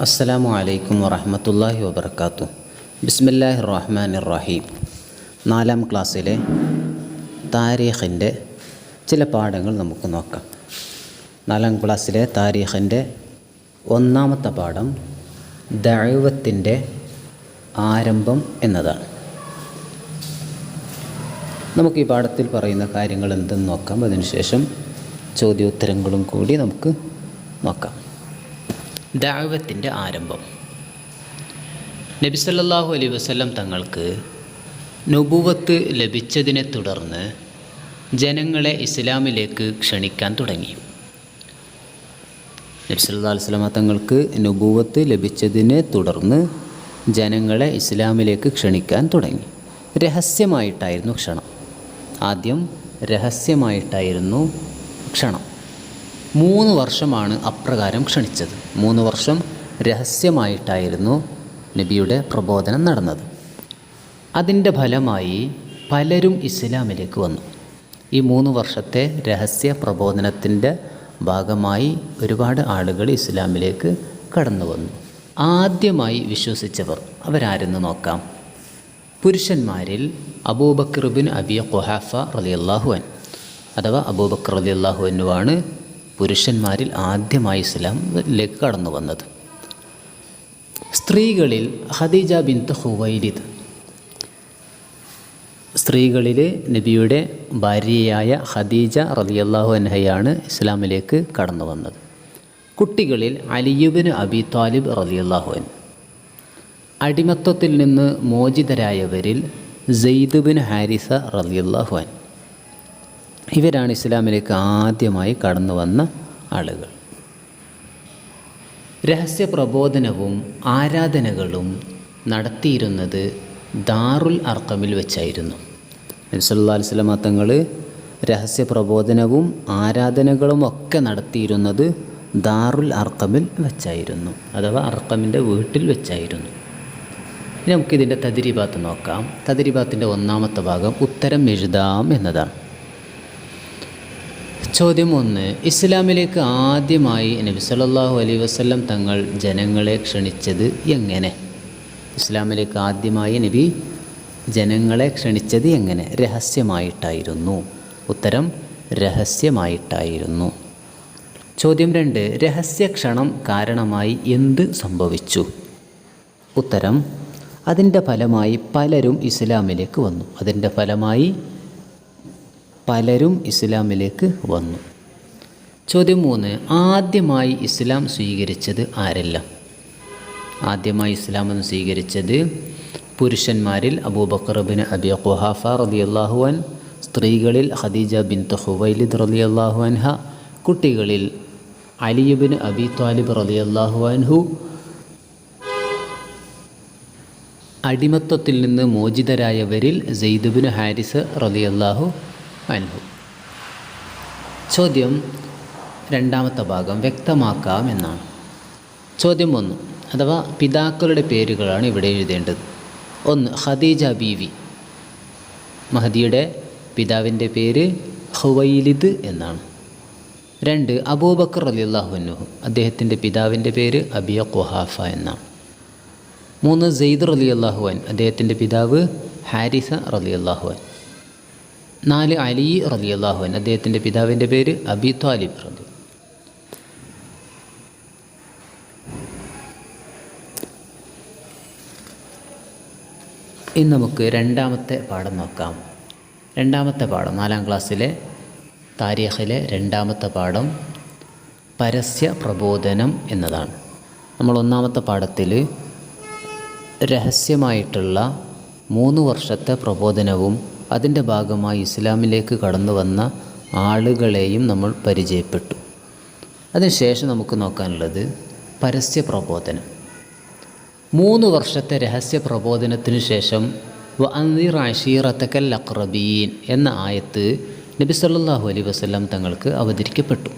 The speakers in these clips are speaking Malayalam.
അസ്സലാമു അലൈക്കും വറഹമത്തല്ലാഹി വബർക്കാത്തു ബിസ്മില്ലാഹി റഹ്മാൻ റഹീം നാലാം ക്ലാസ്സിലെ താരീഖിന്റെ ചില പാഠങ്ങൾ നമുക്ക് നോക്കാം. നാലാം ക്ലാസ്സിലെ താരീഖിന്റെ ഒന്നാമത്തെ പാഠം ദൈവത്തിന്റെ ആരംഭം എന്നതാണ്. നമുക്ക് ഈ പാഠത്തിൽ പറയുന്ന കാര്യങ്ങൾ എന്തെന്ന് നോക്കാം. അതിനുശേഷം ചോദ്യോത്തരങ്ങളും കൂടി നമുക്ക് നോക്കാം. ദാവത്തിന്റെ ആരംഭം. നബിസല്ലാഹു അലൈ വസല്ലം തങ്ങൾക്ക് നുബുവത്ത് ലഭിച്ചതിനെ തുടർന്ന് ജനങ്ങളെ ഇസ്ലാമിലേക്ക് ക്ഷണിക്കാൻ തുടങ്ങി. നബി സല്ലല്ലാഹു അലൈഹി വസല്ലം തങ്ങൾക്ക് നുബുവത്ത് ലഭിച്ചതിനെ തുടർന്ന് ജനങ്ങളെ ഇസ്ലാമിലേക്ക് ക്ഷണിക്കാൻ തുടങ്ങി. രഹസ്യമായിട്ടായിരുന്നു ക്ഷണം. ആദ്യം രഹസ്യമായിട്ടായിരുന്നു ക്ഷണം. മൂന്ന് വർഷമാണ് അപ്രകാരം ക്ഷണിച്ചത്. മൂന്ന് വർഷം രഹസ്യമായിട്ടായിരുന്നു നബിയുടെ പ്രബോധനം നടന്നത്. അതിന്റെ ഫലമായി പലരും ഇസ്ലാമിലേക്ക് വന്നു. ഈ മൂന്ന് വർഷത്തെ രഹസ്യ പ്രബോധനത്തിന്റെ ഭാഗമായി ഒരുപാട് ആളുകൾ ഇസ്ലാമിലേക്ക് കടന്നു വന്നു. ആദ്യമായി വിശ്വസിച്ചവർ അവരാരെന്ന് നോക്കാം. പുരുഷന്മാരിൽ അബൂബക്കർ ബിൻ അബിയ ഖുഹാഫ റലിയല്ലാഹുവൻ അഥവാ അബൂബക്കർ റലിയല്ലാഹു അനുവാണ് പുരുഷന്മാരിൽ ആദ്യമായി ഇസ്ലാമിലേക്ക് കടന്നു വന്നത്. സ്ത്രീകളിൽ ഹദീജ ബിന്ത് ഹുവൈലിദ് സ്ത്രീകളിൽ നബിയുടെ ഭാര്യയായ ഖദീജ റലിയല്ലാഹു അൻഹയാണ് ഇസ്ലാമിലേക്ക് കടന്നു വന്നത്. കുട്ടികളിൽ അലിയുബിന് അബി താലിബ് അൻ അടിമത്വത്തിൽ നിന്ന് മോചിതരായവരിൽ സെയ്ദുബിൻ ഹാരിസ റലിയല്ലാഹു അൻ ഇവരാണ് ഇസ്ലാമിലേക്ക് ആദ്യമായി കടന്നു വന്ന ആളുകൾ. രഹസ്യ പ്രബോധനവും ആരാധനകളും നടത്തിയിരുന്നത് ദാറുൽ അർക്കമിൽ വെച്ചായിരുന്നു. നബ്സല്ലാ അലിസ്ലാം തങ്ങൾ രഹസ്യ പ്രബോധനവും ആരാധനകളും ഒക്കെ നടത്തിയിരുന്നത് ദാറുൽ അർക്കമിൽ വെച്ചായിരുന്നു അഥവാ അർക്കമിന്റെ വീട്ടിൽ വെച്ചായിരുന്നു. ഇനി നമുക്കിതിന്റെ തതിരിഭാത്ത് നോക്കാം. തതിരിഭാത്തിന്റെ ഒന്നാമത്തെ ഭാഗം ഉത്തരം എഴുതാം എന്നതാണ്. ചോദ്യം ഒന്ന് ഇസ്ലാമിലേക്ക് ആദ്യമായി നബി സല്ലാഹു അലൈ വസ്ലം തങ്ങൾ ജനങ്ങളെ ക്ഷണിച്ചത് എങ്ങനെ? ഇസ്ലാമിലേക്ക് ആദ്യമായി നബി ജനങ്ങളെ ക്ഷണിച്ചത് എങ്ങനെ? രഹസ്യമായിട്ടായിരുന്നു. ഉത്തരം രഹസ്യമായിട്ടായിരുന്നു. ചോദ്യം രണ്ട് രഹസ്യക്ഷണം കാരണമായി എന്ത് സംഭവിച്ചു? ഉത്തരം അതിന്റെ ഫലമായി പലരും ഇസ്ലാമിലേക്ക് വന്നു. അതിന്റെ ഫലമായി പലരും ഇസ്ലാമിലേക്ക് വന്നു. ചോദ്യം മൂന്ന് ആദ്യമായി ഇസ്ലാം സ്വീകരിച്ചത് ആരെല്ലാം? ആദ്യമായി ഇസ്ലാം എന്ന് സ്വീകരിച്ചത് പുരുഷന്മാരിൽ അബൂബക്കർ അബി ഖുഹാഫ റളിയല്ലാഹു അൻ സ്ത്രീകളിൽ ഖദീജ ബിൻ ഹുവൈലിദ് റളിയല്ലാഹു അൻഹ കുട്ടികളിൽ അലിയുബിൻ അബി താലിബ് റളിയല്ലാഹു അൻഹു അടിമത്വത്തിൽ നിന്ന് മോചിതരായവരിൽ ജെയ്ദുബിൻ ഹാരിസ് റളിയല്ലാഹു അൻഹു ചോദ്യം രണ്ടാമത്തെ ഭാഗം വ്യക്തമാക്കാം എന്നാണ്. ചോദ്യം ഒന്ന് അഥവാ പിതാക്കളുടെ പേരുകളാണ് ഇവിടെ എഴുതേണ്ടത്. ഒന്ന് ഖദീജ ബീവി. മഹദിയുടെ പിതാവിന്റെ പേര് ഹുവൈലിദ് എന്നാണ്. രണ്ട് അബൂബക്കർ അലി അന്നുഹു അദ്ദേഹത്തിന്റെ പിതാവിന്റെ പേര് അബിയ ഖുഹാഫ എന്നാണ്. മൂന്ന് സെയ്ദ് റലി അള്ളാഹുവൻ അദ്ദേഹത്തിന്റെ പിതാവ് ഹാരിസ റലി അള്ളാഹുവൻ നാല് അലി റലി അള്ളാഹുൻ അദ്ദേഹത്തിന്റെ പിതാവിന്റെ പേര് അബി ത്വാലിബ് റലി ഇന്ന് നമുക്ക് രണ്ടാമത്തെ പാഠം നോക്കാം. രണ്ടാമത്തെ പാഠം നാലാം ക്ലാസ്സിലെ താരീഖിലെ രണ്ടാമത്തെ പാഠം പരസ്യ പ്രബോധനം എന്നതാണ്. നമ്മൾ ഒന്നാമത്തെ പാഠത്തിൽ രഹസ്യമായിട്ടുള്ള മൂന്ന് വർഷത്തെ പ്രബോധനവും അതിന്റെ ഭാഗമായി ഇസ്ലാമിലേക്ക് കടന്നു വന്ന ആളുകളെയും നമ്മൾ പരിചയപ്പെട്ടു. അതിനുശേഷം നമുക്ക് നോക്കാനുള്ളത് പരസ്യ പ്രബോധനം. മൂന്ന് വർഷത്തെ രഹസ്യ പ്രബോധനത്തിനു ശേഷം വ അന്തിർ അഷീറത്തക്കൽ അക്രബീൻ എന്ന ആയത്ത് നബി സല്ലാഹു അലൈഹി വസല്ലം തങ്ങൾക്ക് അവതരിക്കപ്പെട്ടു.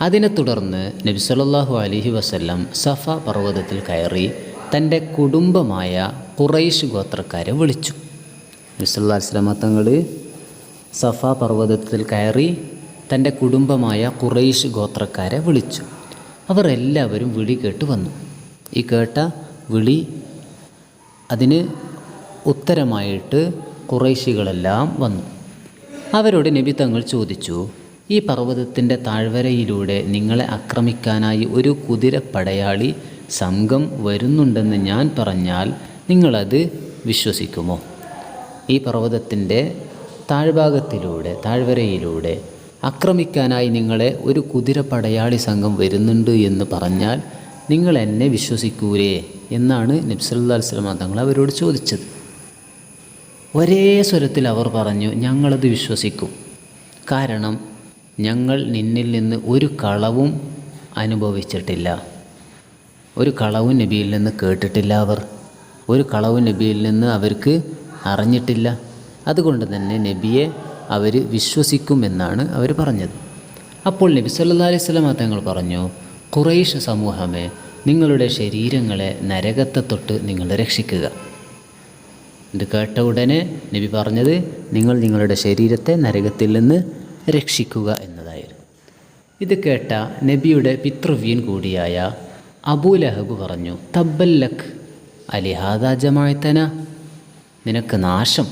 അതിനെ തുടർന്ന് നബി സല്ലാഹു അലഹി വസല്ലം സഫ പർവതത്തിൽ കയറി തന്റെ കുടുംബമായ കുറൈഷ് ഗോത്രക്കാരെ വിളിച്ചു. നബിസ്വല്ലാ വസ്ലമ തങ്ങൾ സഫ പർവതത്തിൽ കയറി തന്റെ കുടുംബമായ ഖുറൈഷ് ഗോത്രക്കാരെ വിളിച്ചു. അവർ എല്ലാവരും വിളി കേട്ട് വന്നു. ഈ കേട്ട വിളി അതിന് ഉത്തരമായിട്ട് കുറേശികളെല്ലാം വന്നു. അവരോട് നബി തങ്ങൾ ചോദിച്ചു ഈ പർവതത്തിന്റെ താഴ്വരയിലൂടെ നിങ്ങളെ ആക്രമിക്കാനായി ഒരു കുതിരപ്പടയാളി സംഘം വരുന്നുണ്ടെന്ന് ഞാൻ പറഞ്ഞാൽ നിങ്ങളത് വിശ്വസിക്കുമോ? ഈ പർവതത്തിന്റെ താഴ്ഭാഗത്തിലൂടെ താഴ്വരയിലൂടെ ആക്രമിക്കാനായി നിങ്ങളെ ഒരു കുതിരപ്പടയാളി സംഘം വരുന്നുണ്ട് എന്ന് പറഞ്ഞാൽ നിങ്ങൾ എന്നെ വിശ്വസിക്കൂരേ എന്നാണ് നബ്സല്ലാ തങ്ങൾ അവരോട് ചോദിച്ചത്. ഒരേ സ്വരത്തിൽ അവർ പറഞ്ഞു ഞങ്ങളത് വിശ്വസിക്കും. കാരണം ഞങ്ങൾ നിന്നിൽ നിന്ന് ഒരു കളവും അനുഭവിച്ചിട്ടില്ല. ഒരു കളവും നബിയിൽ നിന്ന് കേട്ടിട്ടില്ല അവർ. ഒരു കളവും നബിയിൽ നിന്ന് അവർക്ക് അറിഞ്ഞിട്ടില്ല. അതുകൊണ്ട് തന്നെ നബിയെ അവർ വിശ്വസിക്കുമെന്നാണ് അവർ പറഞ്ഞത്. അപ്പോൾ നബി സല്ലാ അലൈഹി സ്വലമ തങ്ങൾ പറഞ്ഞു കുറേശ് സമൂഹമേ നിങ്ങളുടെ ശരീരങ്ങളെ നരകത്തെ തൊട്ട് നിങ്ങൾ രക്ഷിക്കുക. ഇത് കേട്ട ഉടനെ നബി പറഞ്ഞത് നിങ്ങൾ നിങ്ങളുടെ ശരീരത്തെ നരകത്തിൽ നിന്ന് രക്ഷിക്കുക എന്നതായിരുന്നു. ഇത് കേട്ട നബിയുടെ പിതൃവ്യൻ കൂടിയായ അബൂലഹബ് പറഞ്ഞു തബ്ബല്ലഖ് അലിഹാദ ജമായത്തന നിനക്ക് നാശം.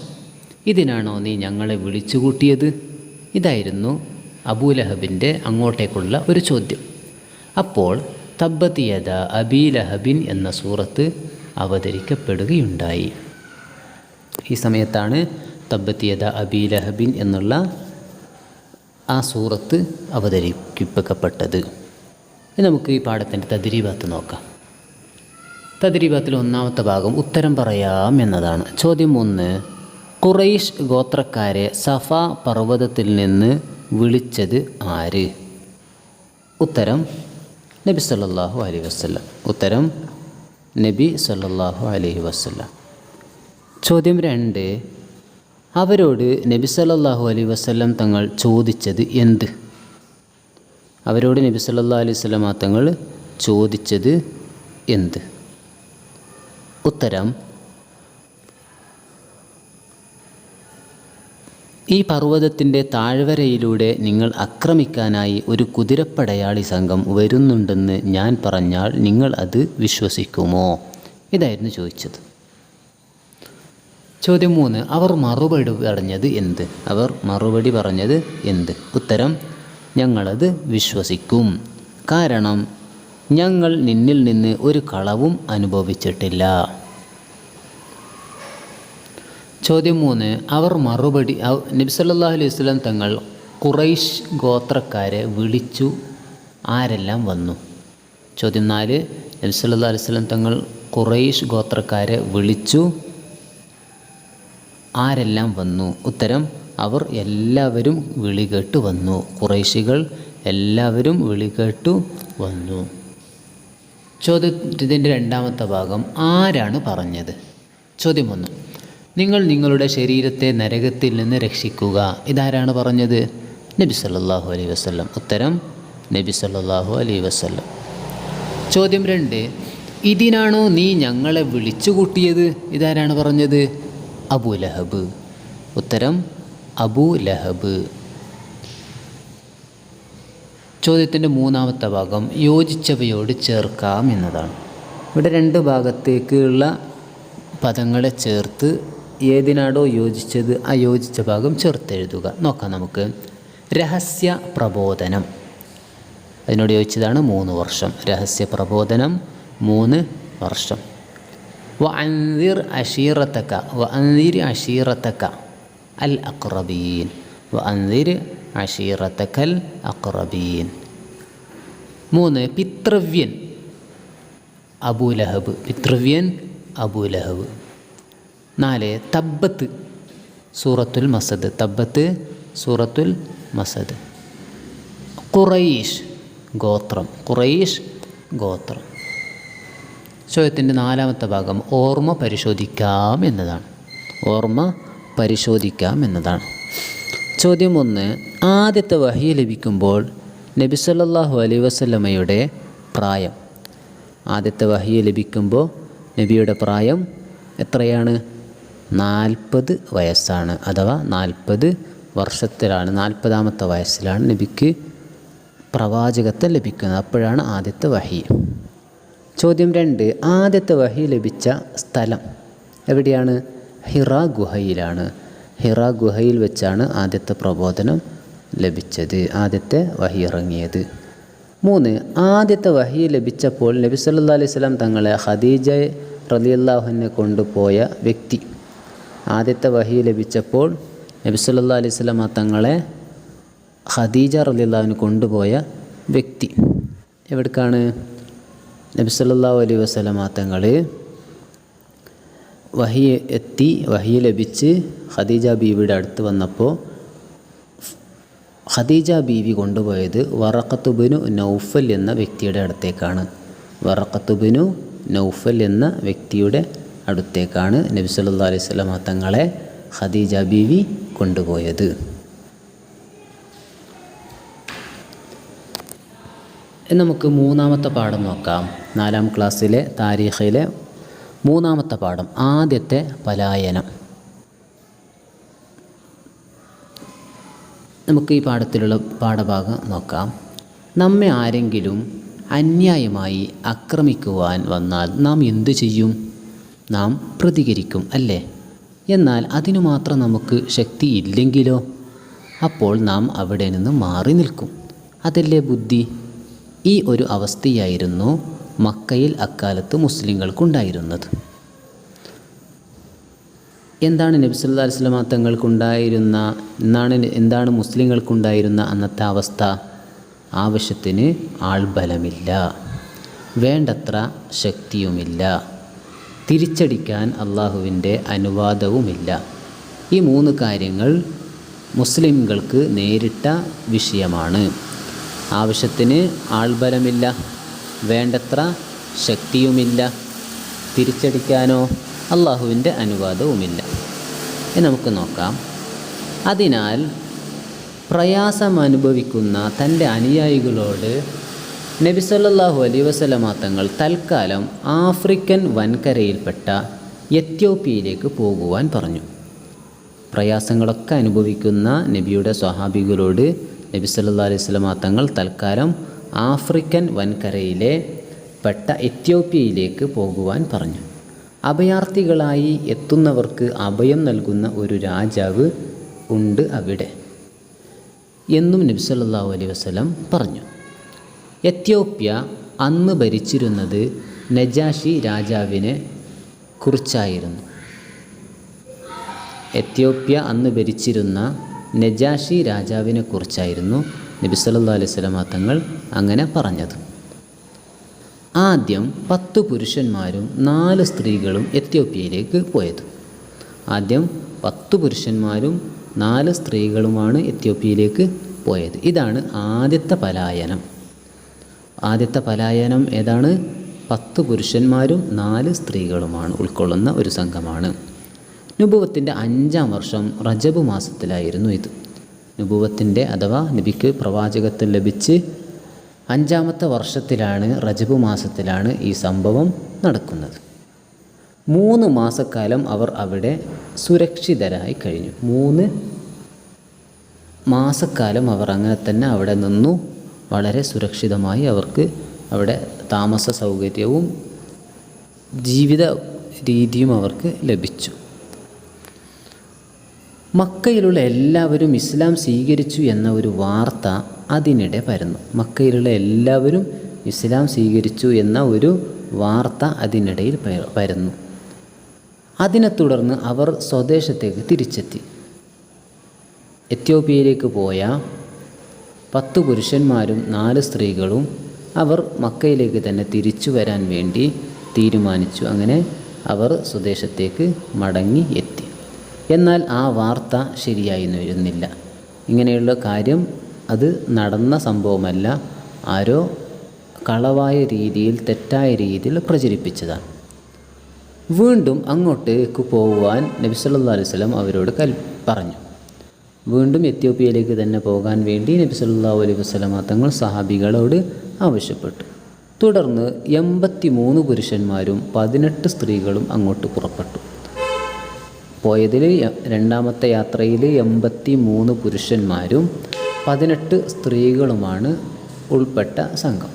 ഇതിനാണോ നീ ഞങ്ങളെ വിളിച്ചുകൂട്ടിയത്? ഇതായിരുന്നു അബൂലഹബിന്റെ അങ്ങോട്ടേക്കുള്ള ഒരു ചോദ്യം. അപ്പോൾ തബ്ബത്തിയത അബീലഹബിൻ എന്ന സൂറത്ത് അവതരിക്കപ്പെടുകയുണ്ടായി. ഈ സമയത്താണ് തബ്ബത്തിയത അബീലഹബിൻ എന്നുള്ള ആ സൂറത്ത് അവതരിപ്പിക്കപ്പെട്ടത്. നമുക്ക് ഈ പാഠത്തിന്റെ തദ്രീബാത്ത് നോക്കാം. തദ്രീബാത്തിൽ ഒന്നാമത്തെ ഭാഗം ഉത്തരം പറയാം എന്നതാണ്. ചോദ്യം ഒന്ന് കുറൈഷ് ഗോത്രക്കാരെ സഫ പർവതത്തിൽ നിന്ന് വിളിച്ചത് ആര്? ഉത്തരം നബി സല്ലാഹു അലൈഹി വസല്ലം. ഉത്തരം നബി സല്ലാഹു അലൈഹി വസല്ലം. ചോദ്യം രണ്ട് അവരോട് നബി സല്ലാഹു അലൈഹി വസ്ല്ലാം തങ്ങൾ ചോദിച്ചത് എന്ത്? അവരോട് നബി സല്ലാ അലൈഹി വസല്ലം തങ്ങൾ ചോദിച്ചത് എന്ത്? ഉത്തരം. ഈ പർവതത്തിന്റെ താഴ്വരയിലൂടെ നിങ്ങൾ ആക്രമിക്കാനായി ഒരു കുതിരപ്പടയാളി സംഘം വരുന്നുണ്ടെന്ന് ഞാൻ പറഞ്ഞാൽ നിങ്ങൾ അത് വിശ്വസിക്കുമോ? ഇതായിരുന്നു ചോദിച്ചത്. ചോദ്യം മൂന്ന്. അവർ മറുപടി പറഞ്ഞത് എന്ത്? അവർ മറുപടി പറഞ്ഞത് എന്ത്? ഉത്തരം ഞങ്ങളത് വിശ്വസിക്കും. കാരണം ഞങ്ങൾ നിന്നിൽ നിന്ന് ഒരു കളവും അനുഭവിച്ചിട്ടില്ല. ചോദ്യം മൂന്ന് അവർ മറുപടി നബ്സല്ലാഹു അലൈഹി വസ്ലം തങ്ങൾ കുറൈഷ് ഗോത്രക്കാരെ വിളിച്ചു ആരെല്ലാം വന്നു? ചോദ്യം നാല് നബ്സല്ലാ അലൈഹി വസ്ലം തങ്ങൾ കുറൈഷ് ഗോത്രക്കാരെ വിളിച്ചു ആരെല്ലാം വന്നു? ഉത്തരം അവർ എല്ലാവരും വിളികേട്ട് വന്നു. കുറേശികൾ എല്ലാവരും വിളികേട്ടു വന്നു. ചോദ്യത്തിന്റെ രണ്ടാമത്തെ ഭാഗം ആരാണ് പറഞ്ഞത്? ചോദ്യം ഒന്ന് നിങ്ങൾ നിങ്ങളുടെ ശരീരത്തെ നരകത്തിൽ നിന്ന് രക്ഷിക്കുക. ഇതാരാണ് പറഞ്ഞത്? നബി സല്ലാഹു അലൈ വസല്ലം. ഉത്തരം നബി സല്ലാഹു അലൈ വസല്ലം. ചോദ്യം രണ്ട് ഇതിനാണോ നീ ഞങ്ങളെ വിളിച്ചുകൂട്ടിയത്? ഇതാരാണ് പറഞ്ഞത്? അബു ലഹബ് ഉത്തരം അബു ലഹബ് ചോദ്യത്തിന്റെ മൂന്നാമത്തെ ഭാഗം യോജിച്ചവയോട് ചേർക്കാം എന്നതാണ്. ഇവിടെ രണ്ട് ഭാഗത്തേക്കുള്ള പദങ്ങളെ ചേർത്ത് ഏതിനാടോ യോജിച്ചത് ആ യോജിച്ച ഭാഗം ചേർത്തെഴുതുക നോക്കാം നമുക്ക്. രഹസ്യ പ്രബോധനം. അതിനോട് യോജിച്ചതാണ് മൂന്ന് വർഷം. രഹസ്യ പ്രബോധനം മൂന്ന് വർഷം. വ അൻദിർ അഷീറത്തക്ക വ അന്തിർ അഷീറത്തക്ക അൽ അക്രബീൻ. വ അൻതിർ അഷീറത്തക്കൽ അക്രബീൻ മൂന്ന് പിതൃവ്യൻ. അബൂലഹബ് പിതൃവ്യൻ അബൂലഹബ് നാല് തബ്ബത്ത്. സൂറത്തുൽ മസദ്. തബ്ബത്ത് സൂറത്തുൽ മസദ്. ഖുറൈഷ് ഗോത്രം. ഖുറൈഷ് ഗോത്രം. ചോദ്യത്തിന്റെ നാലാമത്തെ ഭാഗം ഓർമ്മ പരിശോധിക്കാം എന്നതാണ്. ഓർമ്മ പരിശോധിക്കാം എന്നതാണ്. ചോദ്യം ഒന്ന് ആദ്യത്തെ വഹി ലഭിക്കുമ്പോൾ നബി സല്ലാഹു അലൈ വസ്ലമയുടെ പ്രായം. ആദ്യത്തെ വഹി ലഭിക്കുമ്പോൾ നബിയുടെ പ്രായം എത്രയാണ്? നാൽപ്പത് വയസ്സാണ് അഥവാ നാൽപ്പത് വർഷത്തിലാണ് നാൽപ്പതാമത്തെ വയസ്സിലാണ് നബിക്ക് പ്രവാചകത്വം ലഭിക്കുന്നത്. അപ്പോഴാണ് ആദ്യത്തെ വഹി. ചോദ്യം രണ്ട് ആദ്യത്തെ വഹി ലഭിച്ച സ്ഥലം എവിടെയാണ്? ഹിറ ഗുഹയിലാണ് ഹിറ ഗുഹയിൽ വെച്ചാണ് ആദ്യത്തെ പ്രബോധനം ലഭിച്ചത് ആദ്യത്തെ വഹി ഇറങ്ങിയത്. മൂന്ന് ആദ്യത്തെ വഹി ലഭിച്ചപ്പോൾ നബി സല്ലാ അലൈഹി സ്വലാം തങ്ങളെ ഖദീജ റലിയല്ലാഹുവിനെ കൊണ്ടുപോയ വ്യക്തി. ആദ്യത്തെ വഹി ലഭിച്ചപ്പോൾ നബി സല്ലാ അലൈഹി വസല്ലം തങ്ങളെ ഖദീജ റലിയല്ലാഹുവിന് കൊണ്ടുപോയ വ്യക്തി. എവിടേക്കാണ്? നബി സല്ലാ അലൈഹി വസല്ലം തങ്ങൾ വഹി എത്തി വഹി ലഭിച്ച് ഖദീജ ബീവിയുടെ അടുത്ത് വന്നപ്പോൾ ഖദീജ ബീവി കൊണ്ടുപോയത് വറക്കത്തുബിനു നൗഫൽ എന്ന വ്യക്തിയുടെ അടുത്തേക്കാണ്. വറക്കത്തുബിനു നൗഫൽ എന്ന വ്യക്തിയുടെ അടുത്തേക്കാണ് നബി സല്ലാ അലൈഹി വസല്ലം തങ്ങളെ ഖദീജ ബീവി കൊണ്ടുപോയത്. നമുക്ക് മൂന്നാമത്തെ പാഠം നോക്കാം. നാലാം ക്ലാസ്സിലെ താരീഖിലെ മൂന്നാമത്തെ പാഠം. ആദ്യത്തെ പലായനം. നമുക്ക് ഈ പാഠത്തിലുള്ള പാഠഭാഗം നോക്കാം. നമ്മെ ആരെങ്കിലും അന്യായമായി ആക്രമിക്കുവാൻ വന്നാൽ നാം എന്തു ചെയ്യും? നാം പ്രതികരിക്കും അല്ലേ? എന്നാൽ അതിനു മാത്രം നമുക്ക് ശക്തി ഇല്ലെങ്കിലോ? അപ്പോൾ നാം അവിടെ നിന്ന് മാറി നിൽക്കും. അതല്ലേ ബുദ്ധി? ഈ ഒരു അവസ്ഥയായിരുന്നു മക്കയിൽ അക്കാലത്ത് മുസ്ലിങ്ങൾക്കുണ്ടായിരുന്നത്. എന്താണ് നബി സല്ലല്ലാഹു അലൈഹി വസല്ലമ തങ്ങൾക്കുണ്ടായിരുന്ന എന്നാണ് എന്താണ് മുസ്ലിങ്ങൾക്കുണ്ടായിരുന്ന അന്നത്തെ അവസ്ഥ? ആവശ്യത്തിന് ആൾബലമില്ല. വേണ്ടത്ര ശക്തിയുമില്ല. തിരിച്ചടിക്കാൻ അള്ളാഹുവിന്റെ അനുവാദവുമില്ല. ഈ മൂന്ന് കാര്യങ്ങൾ മുസ്ലിംകൾക്ക് നേരിട്ട വിഷയമാണ്. ആവശ്യത്തിന് ആൾബലമില്ല. വേണ്ടത്ര ശക്തിയുമില്ല. തിരിച്ചടിക്കാനോ അള്ളാഹുവിന്റെ അനുവാദവുമില്ല. എന്ന് നമുക്ക് നോക്കാം. അതിനാൽ പ്രയാസം അനുഭവിക്കുന്ന തന്റെ അനുയായികളോട് നബിസല്ലാഹു സല്ലല്ലാഹു അലൈഹി വസല്ലമ തങ്ങൾ തൽക്കാലം ആഫ്രിക്കൻ വൻകരയിൽപ്പെട്ട എത്യോപ്യയിലേക്ക് പോകുവാൻ പറഞ്ഞു. പ്രയാസങ്ങളൊക്കെ അനുഭവിക്കുന്ന നബിയുടെ സ്വഹാബികളോട് നബി സല്ലാ അലൈഹി വസല്ലമ തങ്ങൾ തൽക്കാലം ആഫ്രിക്കൻ വൻകരയിലെ പെട്ട എത്യോപ്യയിലേക്ക് പോകുവാൻ പറഞ്ഞു. അഭയാർത്ഥികളായി എത്തുന്നവർക്ക് അഭയം നൽകുന്ന ഒരു രാജാവ് ഉണ്ട് അവിടെ. എന്നും നബി അലൈഹി വസല്ലം പറഞ്ഞു. എത്യോപ്യ അന്ന് ഭരിച്ചിരുന്നത് നജാഷി രാജാവിനെ കുറിച്ചായിരുന്നു. എത്യോപ്യ അന്ന് ഭരിച്ചിരുന്ന നജാഷി രാജാവിനെ കുറിച്ചായിരുന്നു നബി സല്ലല്ലാഹു അലൈഹി തങ്ങൾ അങ്ങനെ പറഞ്ഞത്. ആദ്യം പത്ത് പുരുഷന്മാരും നാല് സ്ത്രീകളും എത്യോപ്യയിലേക്ക് പോയത്. ആദ്യം പത്ത് പുരുഷന്മാരും നാല് സ്ത്രീകളുമാണ് എത്യോപ്യയിലേക്ക് പോയത്. ഇതാണ് ആദ്യത്തെ പലായനം. ആദ്യത്തെ പലായനം ഏതാണ്? പത്ത് പുരുഷന്മാരും നാല് സ്ത്രീകളുമാണ് ഉൾക്കൊള്ളുന്ന ഒരു സംഘമാണ്. നുഭവത്തിന്റെ അഞ്ചാം വർഷം റജബ് മാസത്തിലായിരുന്നു ഇത്. നുഭവത്തിന്റെ അഥവാ നബിക്ക് പ്രവാചകത്വം ലഭിച്ച് അഞ്ചാമത്തെ വർഷത്തിലാണ് റജബ് മാസത്തിലാണ് ഈ സംഭവം നടക്കുന്നത്. മൂന്ന് മാസക്കാലം അവർ അവിടെ സുരക്ഷിതരായി കഴിഞ്ഞു. മൂന്ന് മാസക്കാലം അവർ അങ്ങനെ തന്നെ അവിടെ നിന്നു. വളരെ സുരക്ഷിതമായി അവർക്ക് അവിടെ താമസ സൗകര്യവും ജീവിത രീതിയും അവർക്ക് ലഭിച്ചു. മക്കയിലുള്ള എല്ലാവരും ഇസ്ലാം സ്വീകരിച്ചു എന്ന ഒരു വാർത്ത അതിനിടെ വരുന്നു മക്കയിലുള്ള എല്ലാവരും ഇസ്ലാം സ്വീകരിച്ചു എന്ന ഒരു വാർത്ത അതിനിടയിൽ വരുന്നു അതിനെ തുടർന്ന് അവർ സ്വദേശത്തേക്ക് തിരിച്ചെത്തി. എത്യോപ്യയിലേക്ക് പോയ പത്ത് പുരുഷന്മാരും നാല് സ്ത്രീകളും അവർ മക്കയിലേക്ക് തന്നെ തിരിച്ചു വരാൻ വേണ്ടി തീരുമാനിച്ചു. അങ്ങനെ അവർ സ്വദേശത്തേക്ക് മടങ്ങി എത്തി. എന്നാൽ ആ വാർത്ത ശരിയായിരുന്നില്ല ഇങ്ങനെയുള്ള കാര്യം അത് നടന്ന സംഭവമല്ല. ആരോ കളവായ രീതിയിൽ തെറ്റായ രീതിയിൽ പ്രചരിപ്പിച്ചതാണ്. വീണ്ടും അങ്ങോട്ടേക്ക് പോകുവാൻ നബി സല്ലാ അലൈഹി വസല്ലം അവരോട് കൽ പറഞ്ഞു. വീണ്ടും എത്യോപ്യയിലേക്ക് തന്നെ പോകാൻ വേണ്ടി നബി സല്ലാ അലൈഹി വസ്ലമ തങ്ങൾ സഹാബികളോട് ആവശ്യപ്പെട്ടു. തുടർന്ന് എൺപത്തി മൂന്ന് പുരുഷന്മാരും പതിനെട്ട് സ്ത്രീകളും അങ്ങോട്ട് പുറപ്പെട്ടു. പോയതിൽ രണ്ടാമത്തെ യാത്രയിൽ എൺപത്തി മൂന്ന് പുരുഷന്മാരും പതിനെട്ട് സ്ത്രീകളുമാണ് ഉൾപ്പെട്ട സംഘം.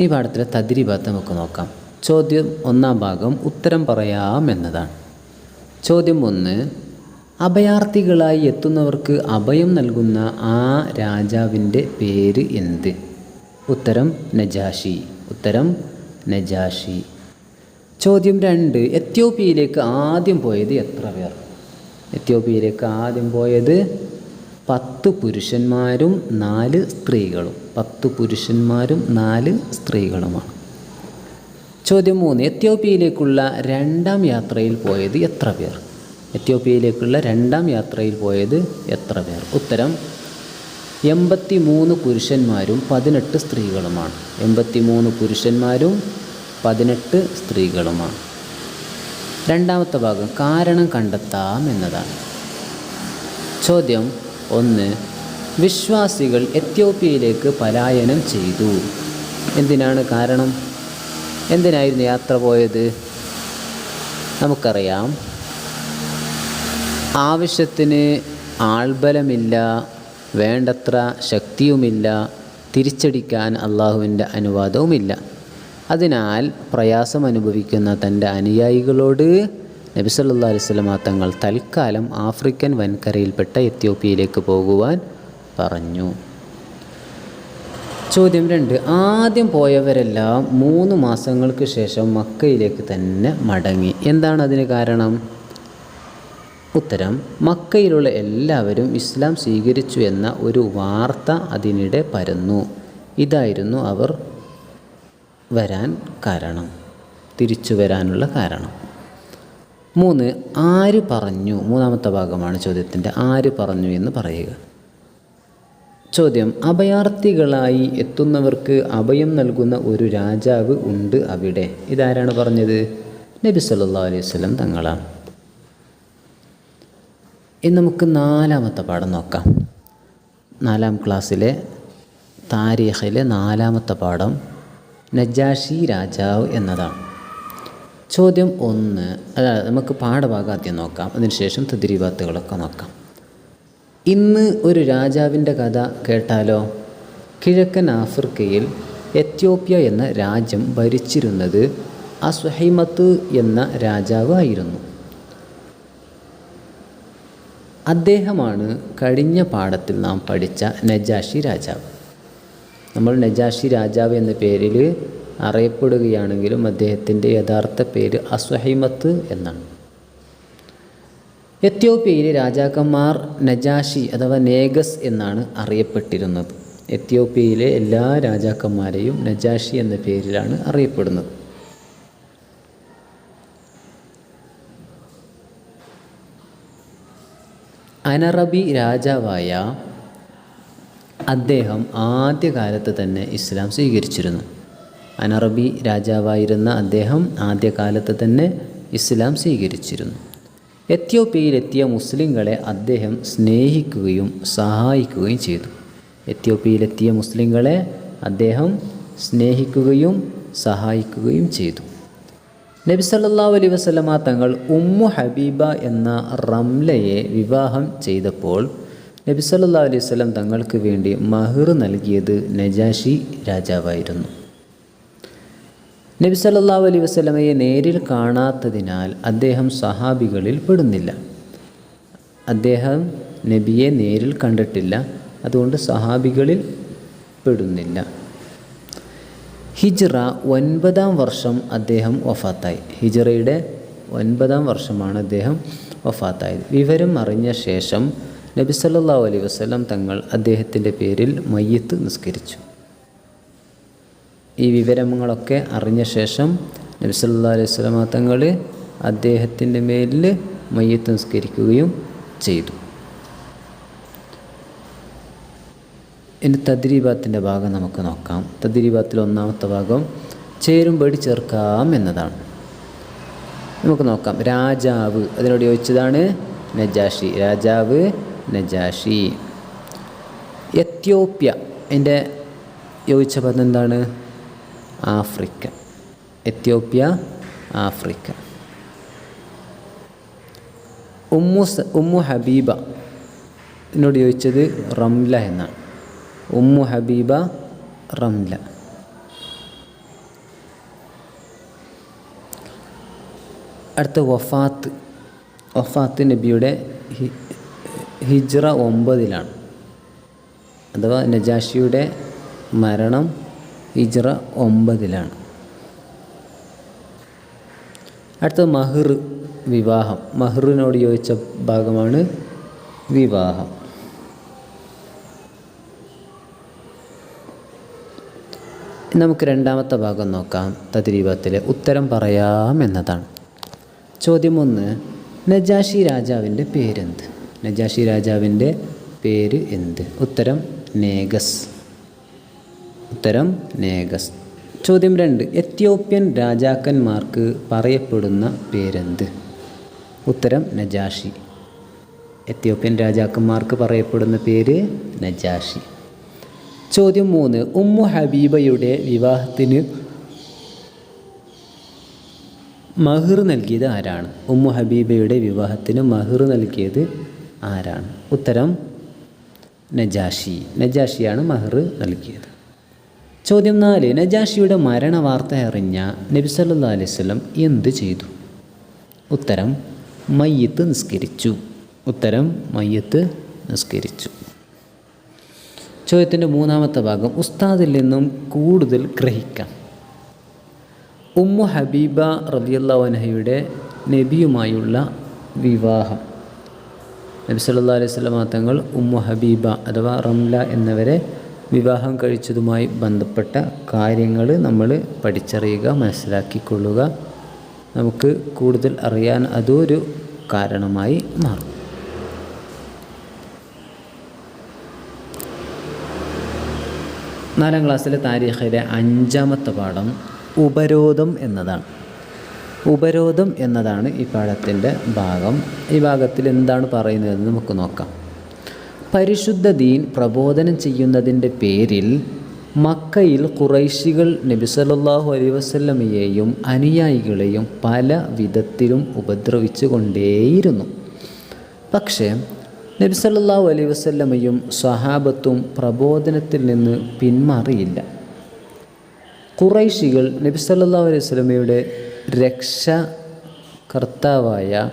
ഈ പാഠത്തിലെ തതിരി ഭാഗത്ത് നമുക്ക് നോക്കാം. ചോദ്യം ഒന്നാം ഭാഗം ഉത്തരം പറയാം എന്നതാണ്. ചോദ്യം ഒന്ന് അഭയാർത്ഥികളായി എത്തുന്നവർക്ക് അഭയം നൽകുന്ന ആ രാജാവിന്റെ പേര് എന്ത്? ഉത്തരം നജാഷി. ഉത്തരം നജാഷി. ചോദ്യം രണ്ട് എത്യോപ്യയിലേക്ക് ആദ്യം പോയത് എത്ര പേർ? എത്യോപ്യയിലേക്ക് ആദ്യം പോയത് പത്ത് പുരുഷന്മാരും നാല് സ്ത്രീകളും. പത്ത് പുരുഷന്മാരും നാല് സ്ത്രീകളുമാണ്. ചോദ്യം മൂന്ന്. എത്യോപ്യയിലേക്കുള്ള രണ്ടാം യാത്രയിൽ പോയത് എത്ര പേർ? എത്യോപ്യയിലേക്കുള്ള രണ്ടാം യാത്രയിൽ പോയത് എത്ര പേർ? ഉത്തരം എൺപത്തി മൂന്ന് പുരുഷന്മാരും പതിനെട്ട് സ്ത്രീകളുമാണ്. എൺപത്തി മൂന്ന് പുരുഷന്മാരും പതിനെട്ട് സ്ത്രീകളുമാണ്. രണ്ടാമത്തെ ഭാഗം കാരണം കണ്ടെത്താം എന്നതാണ് ചോദ്യം ഒന്ന് വിശ്വാസികൾ എത്യോപ്യയിലേക്ക് പലായനം ചെയ്തു. എന്തിനാണ് കാരണം? എന്തിനായിരുന്നു യാത്ര പോയത്? നമുക്കറിയാം. ആവശ്യത്തിന് ആൾബലമില്ല വേണ്ടത്ര ശക്തിയുമില്ല തിരിച്ചടിക്കാൻ അള്ളാഹുവിന്റെ അനുവാദവുമില്ല. അതിനാൽ പ്രയാസം അനുഭവിക്കുന്ന തന്റെ അനുയായികളോട് നബി സല്ലാ അലൈവല്ലമ തങ്ങൾ തൽക്കാലം ആഫ്രിക്കൻ വൻകരയിൽപ്പെട്ട എത്യോപ്യയിലേക്ക് പോകുവാൻ പറഞ്ഞു. ചോദ്യം രണ്ട്. ആദ്യം പോയവരെല്ലാം മൂന്ന് മാസങ്ങൾക്ക് ശേഷം മക്കയിലേക്ക് തന്നെ മടങ്ങി. എന്താണ് അതിന് കാരണം? ഉത്തരം മക്കയിലുള്ള എല്ലാവരും ഇസ്ലാം സ്വീകരിച്ചു എന്ന ഒരു വാർത്ത അതിനിടെ പരന്നു. ഇതായിരുന്നു അവർ വരാൻ കാരണം തിരിച്ചു വരാനുള്ള കാരണം. മൂന്ന് ആര് പറഞ്ഞു? മൂന്നാമത്തെ ഭാഗമാണ് ചോദ്യത്തിന്റെ ആര് പറഞ്ഞു എന്ന് പറയുക. ചോദ്യം അഭയാർത്ഥികളായി എത്തുന്നവർക്ക് അഭയം നൽകുന്ന ഒരു രാജാവ് ഉണ്ട് അവിടെ. ഇതാരാണ് പറഞ്ഞത്? നബി സല്ലാ അലൈഹി വസ്ലം തങ്ങളാണ്. ഇനി നമുക്ക് നാലാമത്തെ പാഠം നോക്കാം. നാലാം ക്ലാസ്സിലെ താരീഖിലെ നാലാമത്തെ പാഠം നജാഷി രാജാവ് എന്നതാണ്. ചോദ്യം ഒന്ന്. അതായത് നമുക്ക് പാഠഭാഗം ആദ്യം നോക്കാം. അതിനുശേഷം തദ്രീവാത്തുകളൊക്കെ നോക്കാം. ഇന്ന് ഒരു രാജാവിന്റെ കഥ കേട്ടാലോ? കിഴക്കൻ ആഫ്രിക്കയിൽ എത്യോപ്യ എന്ന രാജ്യം ഭരിച്ചിരുന്നത് അസ്വഹൈമത്ത് എന്ന രാജാവായിരുന്നു. അദ്ദേഹമാണ് കഴിഞ്ഞ പാഠത്തിൽ നാം പഠിച്ച നജാഷി രാജാവ്. നമ്മൾ നജാഷി രാജാവ് എന്ന പേരിൽ അറിയപ്പെടുകയാണെങ്കിലും അദ്ദേഹത്തിന്റെ യഥാർത്ഥ പേര് അസ്വഹിമത്ത് എന്നാണ്. എത്യോപ്യയിലെ രാജാക്കന്മാർ നജാഷി അഥവാ നേഗസ് എന്നാണ് അറിയപ്പെട്ടിരുന്നത്. എത്യോപ്യയിലെ എല്ലാ രാജാക്കന്മാരെയും നജാഷി എന്ന പേരിലാണ് അറിയപ്പെടുന്നത്. അനറബി രാജാവായ അദ്ദേഹം ആദ്യകാലത്ത് തന്നെ ഇസ്ലാം സ്വീകരിച്ചിരുന്നു. അനറബി രാജാവായിരുന്ന അദ്ദേഹം ആദ്യകാലത്ത് തന്നെ ഇസ്ലാം സ്വീകരിച്ചിരുന്നു. എത്യോപ്യയിലെത്തിയ മുസ്ലിങ്ങളെ അദ്ദേഹം സ്നേഹിക്കുകയും സഹായിക്കുകയും ചെയ്തു. എത്യോപ്യയിലെത്തിയ മുസ്ലിങ്ങളെ അദ്ദേഹം സ്നേഹിക്കുകയും സഹായിക്കുകയും ചെയ്തു. നബി സല്ലാ അലൈ വസ്ലമ തങ്ങൾ ഉമ്മു ഹബീബ എന്ന റംലയെ വിവാഹം ചെയ്തപ്പോൾ നബി സല്ലാ അലൈഹി തങ്ങൾക്ക് വേണ്ടി മഹിർ നൽകിയത് നജാഷി രാജാവായിരുന്നു. നബി സല്ലാ അലൈ വസ്ലമയെ നേരിൽ കാണാത്തതിനാൽ അദ്ദേഹം സഹാബികളിൽ പെടുന്നില്ല. അദ്ദേഹം നബിയെ നേരിൽ കണ്ടിട്ടില്ല. അതുകൊണ്ട് സഹാബികളിൽ പെടുന്നില്ല. ഹിജ്റ ഒൻപതാം വർഷം അദ്ദേഹം വഫാത്തായി. ഹിജ്റയുടെ ഒൻപതാം വർഷമാണ് അദ്ദേഹം വഫാത്തായത്. വിവരം അറിഞ്ഞ ശേഷം നബി സല്ലാ അലൈ വസ്ലം തങ്ങൾ അദ്ദേഹത്തിന്റെ പേരിൽ മയ്യത്ത് നിസ്കരിച്ചു. ഈ വിവരങ്ങളൊക്കെ അറിഞ്ഞ ശേഷം നബി സല്ലാ അലൈഹി വസ്ലമ തങ്ങൾ അദ്ദേഹത്തിന്റെ മേലിൽ മയ്യത്ത് നിസ്കരിക്കുകയും ചെയ്തു. ഇനി തദ്രീബാത്തിന്റെ ഭാഗം നമുക്ക് നോക്കാം. തദ്രീബാത്തിൽ ഒന്നാമത്തെ ഭാഗം ചേരുംപടി ചേർക്കാം എന്നതാണ്. നമുക്ക് നോക്കാം. രാജാവ് അതിനോട് ചോദിച്ചതാണ് നജാഷി. രാജാവ് നജാഷി. എത്യോപ്യ എന്റെ യോജിച്ച പദം എന്താണ്? Africa Ethiopia Africa Ummu Ummu Habeeba എന്നോട് ചോദിച്ചത് റംല എന്നാണ്. ഉമ്മു ഹബീബ റംല. അടുത്ത വഫാത്ത്. വഫാത്ത് നബിയുടെ ഹിജ്റ ഒമ്പതിലാണ്. അഥവാ നജാഷിയുടെ മരണം ഹിജ്റ ഒമ്പതിലാണ്. അടുത്ത മഹർ വിവാഹം. മഹറിനോട് യോജിച്ച ഭാഗമാണ് വിവാഹം. നമുക്ക് രണ്ടാമത്തെ ഭാഗം നോക്കാം. തദ്രീപത്തിലെ ഉത്തരം പറയാം എന്നതാണ്. ചോദ്യം ഒന്ന് നജാഷി രാജാവിന്റെ പേരെന്ത്? നജാഷി രാജാവിന്റെ പേര് എന്ത്? ഉത്തരം നേഗസ്. ഉത്തരം നേഗസ്. ചോദ്യം രണ്ട്. എത്യോപ്യൻ രാജാക്കന്മാർക്ക് പറയപ്പെടുന്ന പേരെന്ത്? ഉത്തരം നജാഷി. എത്യോപ്യൻ രാജാക്കന്മാർക്ക് പറയപ്പെടുന്ന പേര് നജാഷി. ചോദ്യം മൂന്ന്. ഉമ്മു ഹബീബയുടെ വിവാഹത്തിന് മഹിർ നൽകിയത് ആരാണ്? ഉമ്മു ഹബീബയുടെ വിവാഹത്തിന് മഹിർ നൽകിയത് ആരാണ്? ഉത്തരം നജാഷി. നജാഷിയാണ് മഹിർ നൽകിയത്. ചോദ്യം നാല് നജാഷിയുടെ മരണ വാർത്ത അറിഞ്ഞ നബി സല്ലാ അലൈഹി സ്വലം എന്ത് ചെയ്തു? ഉത്തരം മയ്യത്ത് നിസ്കരിച്ചു. ഉത്തരം മയ്യത്ത് നിസ്കരിച്ചു. ചോദ്യത്തിന്റെ മൂന്നാമത്തെ ഭാഗം ഉസ്താദിൽ നിന്നും കൂടുതൽ ഗ്രഹിക്കാം. ഉമ്മു ഹബീബ റബിയുള്ളവനഹയുടെ നബിയുമായുള്ള വിവാഹം. നബി സല്ലാ അലൈഹി സ്വലമ തങ്ങൾ ഉമ്മു ഹബീബ അഥവാ റംല എന്നിവരെ വിവാഹം കഴിച്ചതുമായി ബന്ധപ്പെട്ട കാര്യങ്ങൾ നമ്മൾ പഠിച്ചറിയുക മനസ്സിലാക്കിക്കൊള്ളുക. നമുക്ക് കൂടുതൽ അറിയാൻ അതൊരു കാരണമായി മാറും. നാലാം ക്ലാസ്സിലെ താരീഖിലെ അഞ്ചാമത്തെ പാഠം ഉപരോധം എന്നതാണ്. ഉപരോധം എന്നതാണ് ഈ പാഠത്തിന്റെ ഭാഗം. ഈ ഭാഗത്തിൽ എന്താണ് പറയുന്നതെന്ന് നമുക്ക് നോക്കാം. പരിശുദ്ധ ദീൻ പ്രബോധനം ചെയ്യുന്നതിന്റെ പേരിൽ മക്കയിൽ കുറൈശികൾ നബി സല്ലല്ലാഹു അലൈഹി വസല്ലമയെയും അനുയായികളെയും പല വിധത്തിലും ഉപദ്രവിച്ചു കൊണ്ടേയിരുന്നു പക്ഷേ നബി സല്ലല്ലാഹു അലൈഹി വസല്ലമയും സ്വഹാബത്തും പ്രബോധനത്തിൽ നിന്ന് പിന്മാറിയില്ല. കുറൈശികൾ നബി അലൈഹി വസ്ലമയുടെ രക്ഷ കർത്താവായ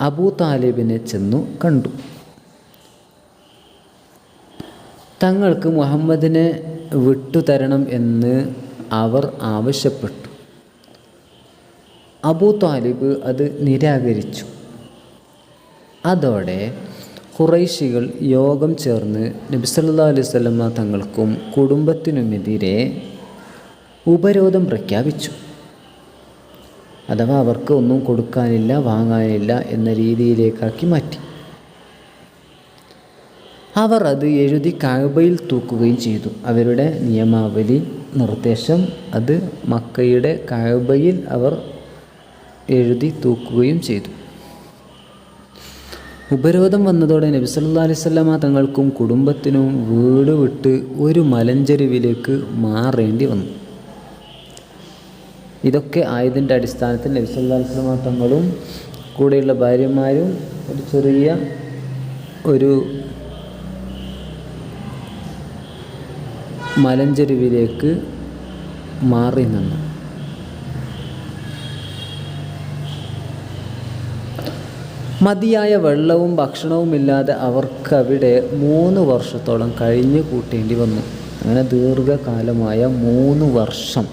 അബൂ താലിബിനെ ചെന്നു കണ്ടു. തങ്ങൾക്ക് മുഹമ്മദിനെ വിട്ടുതരണം എന്ന് അവർ ആവശ്യപ്പെട്ടു. അബൂ താലിബ് അത് നിരാകരിച്ചു. അതോടെ ഖുറൈശികൾ യോഗം ചേർന്ന് നബി സല്ലല്ലാഹു അലൈഹി തങ്ങൾക്കും കുടുംബത്തിനുമെതിരെ ഉപരോധം പ്രഖ്യാപിച്ചു. അഥവാ അവർക്ക് ഒന്നും കൊടുക്കാനില്ല വാങ്ങാനില്ല എന്ന രീതിയിലേക്കാക്കി മാറ്റി. അവർ അത് എഴുതി കാബയിൽ തൂക്കുകയും ചെയ്തു. അവരുടെ നിയമാവലി നിർദ്ദേശം അത് മക്കയുടെ കാബയിൽ അവർ എഴുതി തൂക്കുകയും ചെയ്തു. ഉപരോധം വന്നതോടെ നബി സല്ലല്ലാഹു അലൈഹി തങ്ങൾക്കും കുടുംബത്തിനും വീട് വിട്ട് ഒരു മലഞ്ചെരുവിലേക്ക് മാറേണ്ടി വന്നു. ഇതൊക്കെ ആയതിന്റെ അടിസ്ഥാനത്തിൽ നബി സല്ലല്ലാഹു അലൈഹി തങ്ങളും കൂടെയുള്ള ഭാര്യമാരും ഒരു ചെറിയ ഒരു മലഞ്ചെരുവിലേക്ക് മാറി നിന്നു. മതിയായ വെള്ളവും ഭക്ഷണവുമില്ലാതെ അവർക്കവിടെ മൂന്ന് വർഷത്തോളം കഴിഞ്ഞു കൂട്ടേണ്ടി വന്നു. അങ്ങനെ ദീർഘകാലമായ മൂന്ന് വർഷം.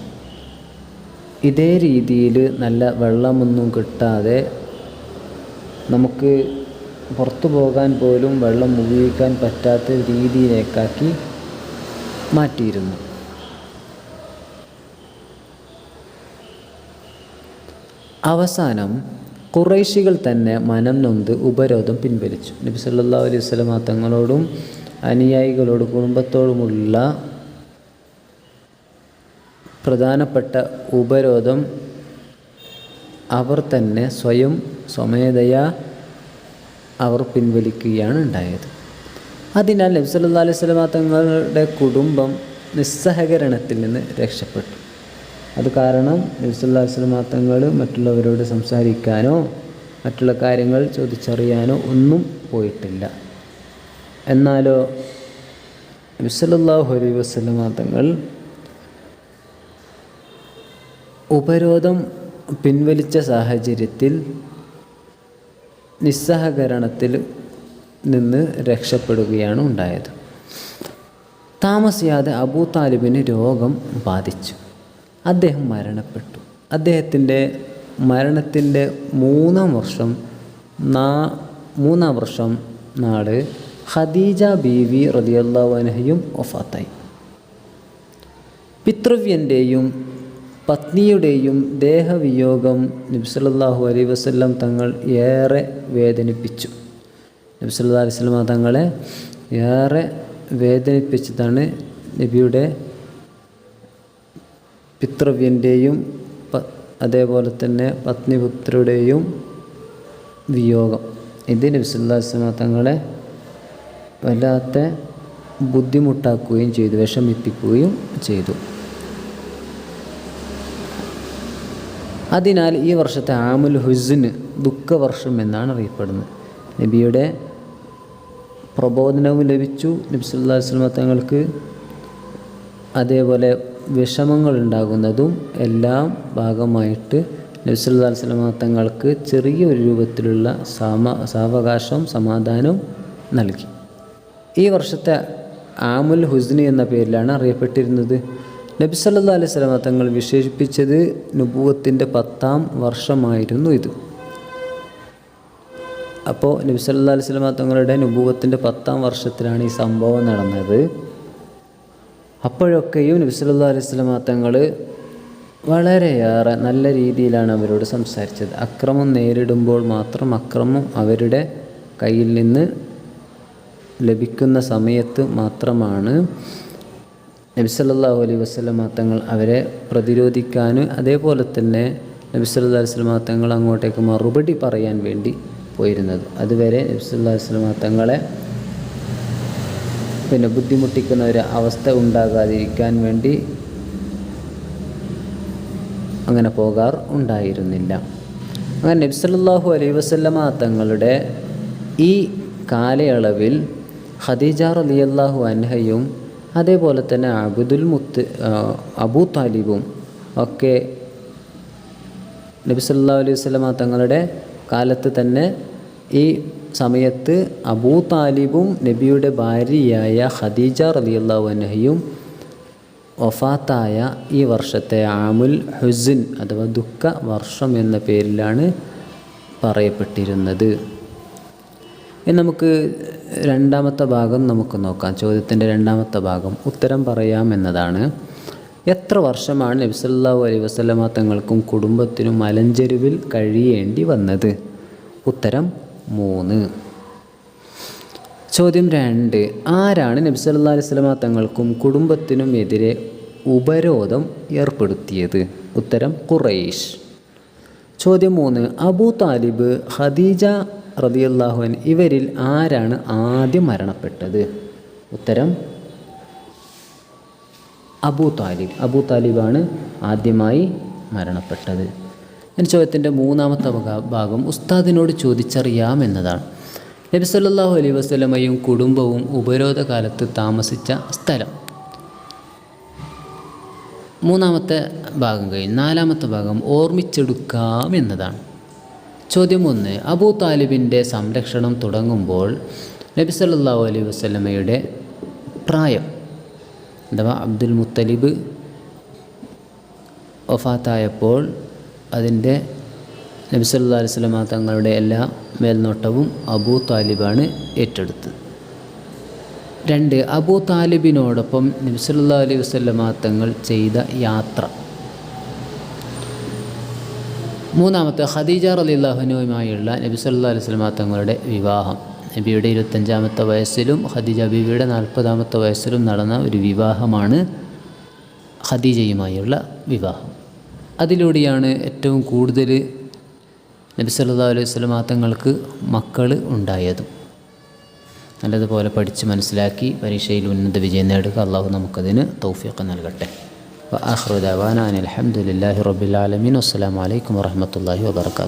ഇതേ രീതിയിൽ നല്ല വെള്ളമൊന്നും കിട്ടാതെ നമുക്ക് പുറത്തു പോകാൻ പോലും വെള്ളം ഉപയോഗിക്കാൻ പറ്റാത്ത രീതിയിലേക്കാക്കി മാറ്റിയിരുന്നു. അവസാനം കുറേശികൾ തന്നെ മനം നൊന്ത് ഉപരോധം പിൻവലിച്ചു. നബി സല്ലാ അലൈഹി വസല്ലമ തങ്ങളോടും അനുയായികളോടും കുടുംബത്തോടുമുള്ള പ്രധാനപ്പെട്ട ഉപരോധം അവർ തന്നെ സ്വയം സ്വമേധയാ അവർ പിൻവലിക്കുകയാണ് ഉണ്ടായത്. അതിനാൽ നബ്സല്ലാ അലൈഹി തങ്ങളുടെ കുടുംബം നിസ്സഹകരണത്തിൽ നിന്ന് രക്ഷപ്പെട്ടു. അത് കാരണം നബ്സല്ലാ അലൈഹി തങ്ങൾ മറ്റുള്ളവരോട് സംസാരിക്കാനോ മറ്റുള്ള കാര്യങ്ങൾ ചോദിച്ചറിയാനോ ഒന്നും പോയിട്ടില്ല. എന്നാലോ നബി സല്ലല്ലാഹു അലൈഹി വസ്ലമ തങ്ങൾ ഉപരോധം പിൻവലിച്ച സാഹചര്യത്തിൽ നിസ്സഹകരണത്തിൽ നിന്ന് രക്ഷപ്പെടുകയാണ് ഉണ്ടായത്. താമസിയാതെ അബൂ താലിബിന് രോഗം ബാധിച്ചു. അദ്ദേഹം മരണപ്പെട്ടു. അദ്ദേഹത്തിന്റെ മരണത്തിന്റെ മൂന്നാം വർഷം നാ മൂന്നാം വർഷം നാട് ഖദീജ ബീവി റതിയല്ലാവനഹയും ഒഫാത്തായി പിതൃവ്യന്റെയും പത്നിയുടെയും ദേഹവിയോഗം നബ്സല്ലാഹു അലൈ തങ്ങൾ ഏറെ വേദനിപ്പിച്ചു. നബ്സല്ലാ അലൈഹി തങ്ങളെ ഏറെ വേദനിപ്പിച്ചതാണ് നബിയുടെ പിതൃവ്യന്റെയും അതേപോലെ തന്നെ പത്നിപുത്രയുടെയും വിയോഗം. ഇത് നബ്സല്ലാ വസ്ലമ തങ്ങളെ വല്ലാത്ത ബുദ്ധിമുട്ടാക്കുകയും ചെയ്തു വിഷമിപ്പിക്കുകയും ചെയ്തു. അതിനാൽ ഈ വർഷത്തെ ആമുൽ ഹുസിന് ദുഃഖവർഷം എന്നാണ് അറിയപ്പെടുന്നത്. നബിയുടെ പ്രബോധനവും ലഭിച്ചു. നബി സല്ലാ വസ്ലമ തങ്ങൾക്ക് അതേപോലെ വിഷമങ്ങൾ ഉണ്ടാകുന്നതും എല്ലാം ഭാഗമായിട്ട് നബി സല്ലാ വസ്ലമ തങ്ങൾക്ക് ചെറിയൊരു രൂപത്തിലുള്ള സാമ സാവകാശം സമാധാനവും നൽകി. ഈ വർഷത്തെ ആമുൽ ഹുസ്നി എന്ന പേരിലാണ് അറിയപ്പെട്ടിരുന്നത്. നബി അലൈഹി സ്വലമ തങ്ങൾ വിശേഷിപ്പിച്ചത് നുപൂവത്തിന്റെ പത്താം വർഷമായിരുന്നു ഇത്. അപ്പോൾ നബി സല്ലാ അലൈഹി സ്വലാ തങ്ങളുടെ നുബൂവത്തിന്റെ പത്താം വർഷത്തിലാണ് ഈ സംഭവം നടന്നത്. അപ്പോഴൊക്കെയും നബി സല്ലാ അലൈഹി സ്വലാ തങ്ങൾ വളരെയേറെ നല്ല രീതിയിലാണ് അവരോട് സംസാരിച്ചത്. അക്രമം നേരിടുമ്പോൾ മാത്രം അക്രമം അവരുടെ കയ്യിൽ നിന്ന് ലഭിക്കുന്ന സമയത്ത് മാത്രമാണ് നബി സല്ലല്ലാഹു അലൈഹി വസല്ലമ തങ്ങൾ അവരെ പ്രതിരോധിക്കാനും അതേപോലെ തന്നെ നബി സല്ലല്ലാഹു അലൈഹി വസല്ലമ തങ്ങൾ അങ്ങോട്ടേക്ക് മറുപടി പറയാൻ വേണ്ടി പോയിരുന്നത്. അതുവരെ നബ്സുല്ലാസ്ലമ തങ്ങളെ പിന്നെ ബുദ്ധിമുട്ടിക്കുന്ന ഒരു അവസ്ഥ ഉണ്ടാകാതിരിക്കാൻ വേണ്ടി അങ്ങനെ പോകാർ ഉണ്ടായിരുന്നില്ല. അങ്ങനെ നബ്സല്ലാഹു അലൈ വസ്ലമ തങ്ങളുടെ ഈ കാലയളവിൽ ഖദീജ റളിയല്ലാഹു അൻഹയും അതേപോലെ തന്നെ അബുദുൽ മുത്ത് അബൂ താലിബും ഒക്കെ നബി സല്ലാ അലൈഹി വസ്ലമ തങ്ങളുടെ കാലത്ത് തന്നെ ഈ സമയത്ത് അബൂ താലിബും നബിയുടെ ഭാര്യയായ ഖദീജ റലിയല്ലാഹു അനഹയും വഫാത്തായ ഈ വർഷത്തെ ആമുൽ ഹുസിൻ അഥവാ ദുഃഖ വർഷം എന്ന പേരിലാണ് പറയപ്പെട്ടിരുന്നത്. ഇനി നമുക്ക് രണ്ടാമത്തെ ഭാഗം നമുക്ക് നോക്കാം. ചോദ്യത്തിന്റെ രണ്ടാമത്തെ ഭാഗം ഉത്തരം പറയാം എന്നതാണ് എത്ര വർഷമാണ് നബ്സല്ലാഹു അലൈഹി വസ്ലമ തങ്ങൾക്കും കുടുംബത്തിനും മലഞ്ചെരുവിൽ കഴിയേണ്ടി വന്നത്? ഉത്തരം മൂന്ന്. ചോദ്യം രണ്ട്. ആരാണ് നബി സല്ലാ അലൈഹി സ്വലമ തങ്ങൾക്കും കുടുംബത്തിനും എതിരെ ഉപരോധം ഏർപ്പെടുത്തിയത്? ഉത്തരം ഖുറൈഷ്. ചോദ്യം മൂന്ന്. അബൂ താലിബ് ഖദീജ റതിയല്ലാഹുൻ ഇവരിൽ ആരാണ് ആദ്യം മരണപ്പെട്ടത്? ഉത്തരം അബൂ താലിബ്. അബൂ താലിബാണ് ആദ്യമായി മരണപ്പെട്ടത്. എന്റെ ചോദ്യത്തിന്റെ മൂന്നാമത്തെ ഭാഗം ഉസ്താദിനോട് ചോദിച്ചറിയാം എന്നതാണ് നബി സല്ലാഹു അലൈഹി വസ്ലമയും കുടുംബവും ഉപരോധ കാലത്ത് താമസിച്ച സ്ഥലം. മൂന്നാമത്തെ ഭാഗം കഴിഞ്ഞ് നാലാമത്തെ ഭാഗം ഓർമ്മിച്ചെടുക്കാം എന്നതാണ് ചോദ്യം ഒന്ന് അബൂ താലിബിന്റെ സംരക്ഷണം തുടങ്ങുമ്പോൾ നബി സല്ലാഹു അലൈഹി വസ്ലമയുടെ പ്രായം? അഥവാ അബ്ദുൽ മുത്തലിബ് വഫാത്തായപ്പോൾ അതിന്റെ നബി സല്ലാ അലൈഹി തങ്ങളുടെ എല്ലാ മേൽനോട്ടവും അബൂ താലിബാണ് ഏറ്റെടുത്തത്. രണ്ട് അബൂ താലിബിനോടൊപ്പം നബി സല്ലാ അലൈഹി വസ്ലമ തങ്ങൾ ചെയ്ത യാത്ര. മൂന്നാമത്തെ ഖദീജ റലിള്ളാഹുനുമായുള്ള നബി സല്ലാ അലൈഹി തങ്ങളുടെ വിവാഹം. നബിയുടെ ഇരുപത്തഞ്ചാമത്തെ വയസ്സിലും ഖദീജ ബീവിയുടെ നാൽപ്പതാമത്തെ വയസ്സിലും നടന്ന ഒരു വിവാഹമാണ് ഖദീജയുമായുള്ള വിവാഹം. അതിലൂടെയാണ് ഏറ്റവും കൂടുതൽ നബി സല്ലാ അലൈഹി സ്വലമാ തങ്ങൾക്ക് മക്കൾ ഉണ്ടായതും. നല്ലതുപോലെ പഠിച്ച് മനസ്സിലാക്കി പരീക്ഷയിൽ ഉന്നത വിജയം നേടുക അള്ളാഹു നമുക്കതിന് തൗഫീഖ് നൽകട്ടെ. അഹ്റുദാൻ അലഹമുല്ലാഹി റബുലാലമീൻ വസ്സലാമലൈക്കും വറഹ്മത്തുള്ളാഹി വാബർക്കാത്തു